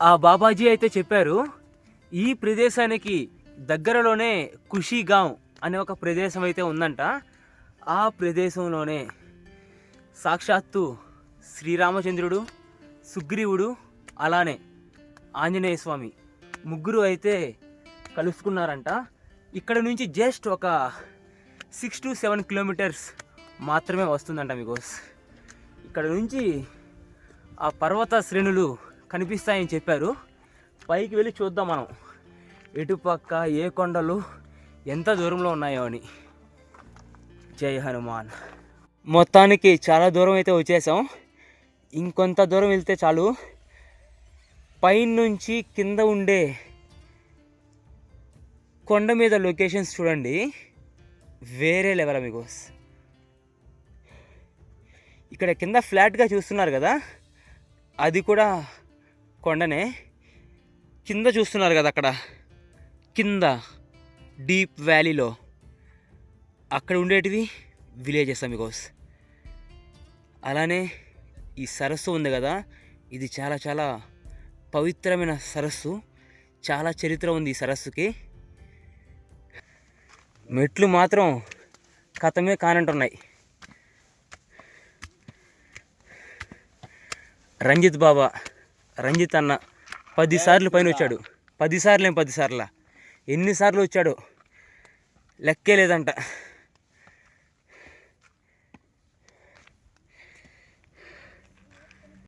ఆ బాబాజీ అయితే చెప్పారు ఈ ప్రదేశానికి దగ్గరలోనే కుషిగాం అనే ఒక ప్రదేశం అయితే ఉందంట. ఆ ప్రదేశంలోనే సాక్షాత్తు శ్రీరామచంద్రుడు సుగ్రీవుడు అలానే ఆంజనేయ స్వామి ముగ్గురు అయితే కలుసుకున్నారంట. ఇక్కడ నుంచి జస్ట్ ఒక సిక్స్ టు సెవెన్ కిలోమీటర్స్ మాత్రమే వస్తుందంట మీకోస్. ఇక్కడ నుంచి ఆ పర్వత శ్రేణులు కనిపిస్తాయని చెప్పారు. పైకి వెళ్ళి చూద్దాం మనం. ఎటుపక్క ఏ కొండలు ఎంత దూరంలో ఉన్నాయో అని. జై హనుమాన్. మొత్తానికి చాలా దూరం అయితే వచ్చేసాం. ఇంకొంత దూరం వెళ్తే చాలు. పైనుంచి కింద ఉండే కొండ మీద లొకేషన్స్ చూడండి. వేరే లెవెల్ మీకు ఇక్కడ కింద ఫ్లాట్గా చూస్తున్నారు కదా? అది కూడా కొండనే కింద చూస్తున్నారు కదా అక్కడ. కింద డీప్ వ్యాలీలో. అక్కడ ఉండేటివి విలేజెస్ అమిగోస్. అలానే ఈ సరస్సు ఉంది కదా ఇది చాలా చాలా పవిత్రమైన సరస్సు. చాలా చరిత్ర ఉంది ఈ సరస్సుకి. మెట్లు మాత్రం కథమే కానంటున్నాయి. రంజిత్ బాబా రంజిత్ అన్న పదిసార్లు పైన వచ్చాడు. పదిసార్లు ఏం పదిసార్ల? ఎన్నిసార్లు వచ్చాడో? లెక్కే లేదంట.